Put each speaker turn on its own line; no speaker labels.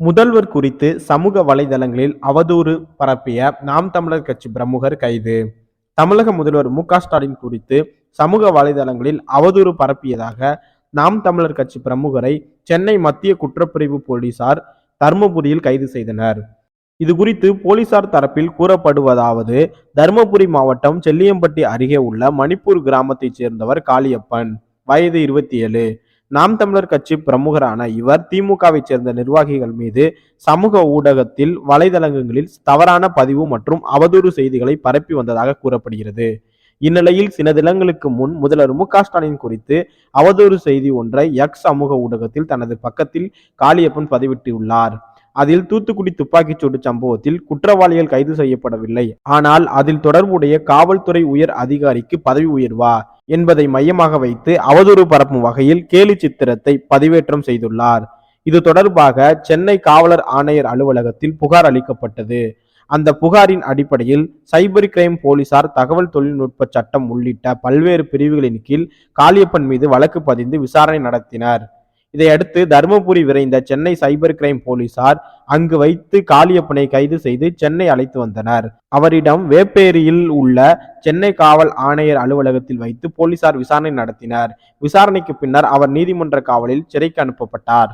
முதல்வர் குறித்து சமூக வலைதளங்களில் அவதூறு பரப்பிய நாம் தமிழர் கட்சி பிரமுகர் கைது. தமிழக முதல்வர் மு ஸ்டாலின் குறித்து சமூக வலைதளங்களில் அவதூறு பரப்பியதாக நாம் தமிழர் கட்சி பிரமுகரை சென்னை மத்திய குற்றப்பிரிவு போலீசார் தர்மபுரியில் கைது செய்தனர். இது குறித்து போலீசார் தரப்பில் கூறப்படுவதாவது தருமபுரி மாவட்டம் செல்லியம்பட்டி அருகே உள்ள மணிப்பூர் கிராமத்தைச் சேர்ந்தவர் காளியப்பன். வயது இருபத்தி ஏழு. நாம் தமிழர் கட்சி பிரமுகரான இவர் திமுகவை சேர்ந்த நிர்வாகிகள் மீது சமூக ஊடகத்தில் வலைதளங்களில் தவறான பதிவு மற்றும் அவதூறு செய்திகளை பரப்பி வந்ததாக கூறப்படுகிறது. இந்நிலையில் சில தினங்களுக்கு முன் முதல்வர் மு ஸ்டாலின் குறித்து அவதூறு செய்தி ஒன்றை எக்ஸ் சமூக ஊடகத்தில் தனது பக்கத்தில் காளியப்பன் பதிவிட்டுள்ளார். அதில் தூத்துக்குடி துப்பாக்கிச்சூடு சம்பவத்தில் குற்றவாளிகள் கைது செய்யப்படவில்லை. ஆனால் அதில் தொடர்புடைய காவல்துறை உயர் அதிகாரிக்கு பதவி உயர்வா? என்பதை மையமாக வைத்து அவதூறு பரப்பும் வகையில் கேலி சித்திரத்தை பதிவேற்றம் செய்துள்ளார். இது தொடர்பாக சென்னை காவலர் ஆணையர் அலுவலகத்தில் புகார் அளிக்கப்பட்டது. அந்த புகாரின் அடிப்படையில் சைபர் கிரைம் போலீசார் தகவல் தொழில்நுட்ப சட்டம் உள்ளிட்ட பல்வேறு பிரிவுகளின் கீழ் காளியப்பன் மீது வழக்கு பதிந்து விசாரணை நடத்தினர். இதையடுத்து தருமபுரி விரைந்த சென்னை சைபர் கிரைம் போலீசார் அங்கு வைத்து காளியப்பனை கைது செய்து சென்னை அழைத்து வந்தனர். அவரிடம் வேப்பேரியில் உள்ள சென்னை காவல் ஆணையர் அலுவலகத்தில் வைத்து போலீசார் விசாரணை நடத்தினர். விசாரணைக்கு பின்னர் அவர் நீதிமன்ற காவலில் சிறைக்கு அனுப்பப்பட்டார்.